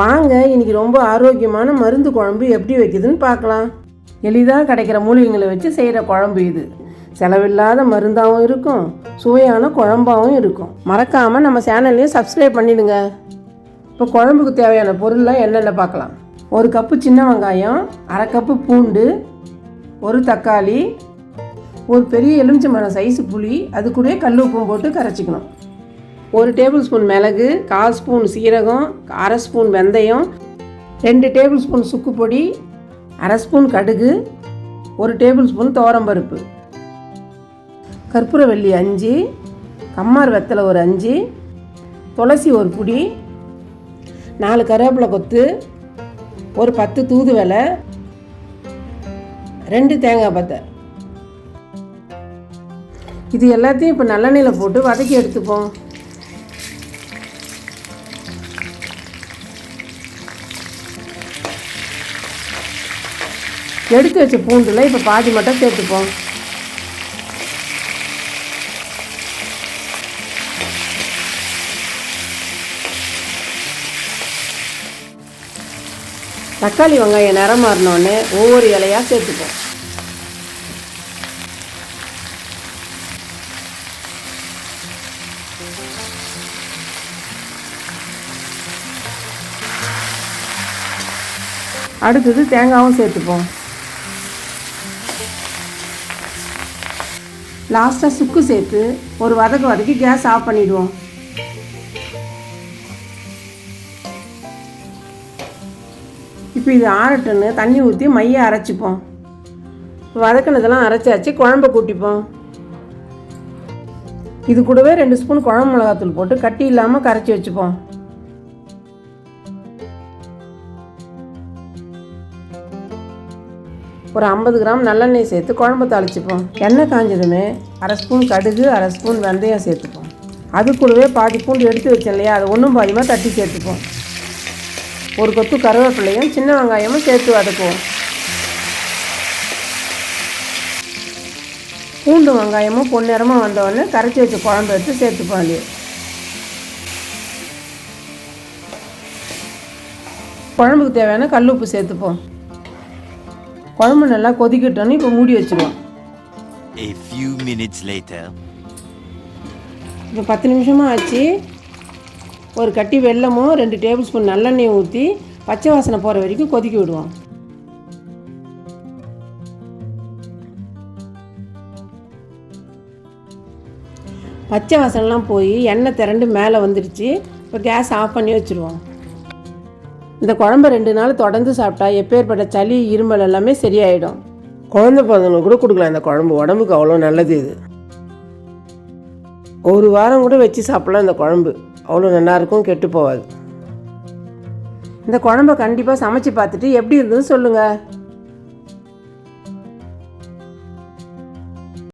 வாங்க இன்னைக்கு ரொம்ப ஆரோக்கியமான மருந்து குழம்பு எப்படி வைக்குதுன்னு பார்க்கலாம். எளிதாக கிடைக்கிற மூலிகைங்களை வச்சு செய்கிற குழம்பு இது. செலவில்லாத மருந்தாகவும் இருக்கும் சுவையான குழம்பாகவும் இருக்கும். மறக்காமல் நம்ம சேனல்லையும் சப்ஸ்கிரைப் பண்ணிடுங்க. இப்போ குழம்புக்கு தேவையான பொருள்லாம் என்னென்ன பார்க்கலாம். ஒரு கப்பு சின்ன வெங்காயம் அரை கப்பு பூண்டு ஒரு தக்காளி ஒரு பெரிய எலுமிச்சம்பழம் சைஸு புளி அது கூட கல் உப்பும் போட்டு கரைச்சிக்கணும். ஒரு டேபிள் ஸ்பூன் மிளகு கால் ஸ்பூன் சீரகம் அரை ஸ்பூன் வெந்தயம் ரெண்டு டேபிள் ஸ்பூன் சுக்கு பொடி அரை ஸ்பூன் கடுகு ஒரு டேபிள் ஸ்பூன் துவரம்பருப்பு கற்பூரவல்லி அஞ்சு கம்மார் வெத்தலை ஒரு அஞ்சு துளசி ஒரு புடி நாலு கருவேப்பிலை கொத்து ஒரு பத்து தூதுவலை ரெண்டு தேங்காய் பத்தை. இது எல்லாத்தையும் இப்போ நல்லெண்ணெயில் போட்டு வதக்கி எடுத்துப்போம். எடுத்து வச்ச பூண்டில் இப்போ பாதி மட்டும் சேர்த்துப்போம். தக்காளி வெங்காயம் நிறம் மாறினோடனே ஒவ்வொரு இலையாக சேர்த்துப்போம். அடுத்தது தேங்காயும் சேர்த்துப்போம். லாஸ்ட்டாக சுக்கு சேர்த்து ஒரு வதக்கு வதக்கி கேஸ் ஆஃப் பண்ணிவிடுவோம் இப்போ இது ஆறட்டுன்னு தண்ணி ஊற்றி மைய அரைச்சிப்போம். வதக்கினதெல்லாம் அரைச்சாச்சு குழம்ப கூட்டிப்போம். இது கூடவே ரெண்டு ஸ்பூன் குழம்பு மிளகாத்தூள் போட்டு கட்டி இல்லாமல் கரைச்சி வச்சுப்போம். ஒரு ஐம்பது கிராம் நல்லெண்ணெய் சேர்த்து குழம்பு தாளிச்சுப்போம். எண்ணெய் காஞ்சதுமே அரை ஸ்பூன் கடுகு அரை ஸ்பூன் வெந்தயம் சேர்த்துப்போம். அது கூடவே பாதி பூண்டு எடுத்து வச்சேன் இல்லையா? அது ஒன்றும் பாதியமாக தட்டி சேர்த்துப்போம். ஒரு கொத்து கருவேப்பிலையும் சின்ன வெங்காயமும் சேர்த்து வதக்குவோம். பூண்டு வெங்காயமும் பொன்னிறமாக வந்தவொடனே கரைச்சி வச்ச குழம்பு எடுத்து சேர்த்துப்போம் அது குழம்புக்கு தேவையான கல் உப்பு சேர்த்துப்போம். குழம்பு நல்லா கொதிக்கட்டோன்னு இப்போ மூடி வச்சுருவோம். A few minutes later. இப்போ பத்து நிமிஷமாக ஆச்சு. ஒரு கட்டி வெல்லமும் ரெண்டு டேபிள் ஸ்பூன் நல்லெண்ணெய் ஊற்றி பச்சை வாசனை போகிற வரைக்கும் கொதிக்க விடுவோம். பச்சை வாசனைலாம் போய் எண்ணெய் திரண்டு மேலே வந்துடுச்சு. இப்போ கேஸ் ஆஃப் பண்ணி வச்சுருவோம். இந்த குழம்பு ரெண்டு நாள் தொடர்ந்து சாப்பிட்டா எப்பேற்பட்ட சளி இருமல் எல்லாமே சரியாயிடும். குழந்தை பிறந்தவங்களுக்கு கூட கொடுக்கலாம். இந்த குழம்பு உடம்புக்கு அவ்வளோ நல்லது இது. ஒரு வாரம் கூட வச்சு சாப்பிடலாம் இந்த குழம்பு. அவ்வளோ நல்லாயிருக்கும் கெட்டு போகாது. இந்த குழம்ப கண்டிப்பாக சமைச்சு பார்த்துட்டு எப்படி இருந்ததுன்னு சொல்லுங்கள்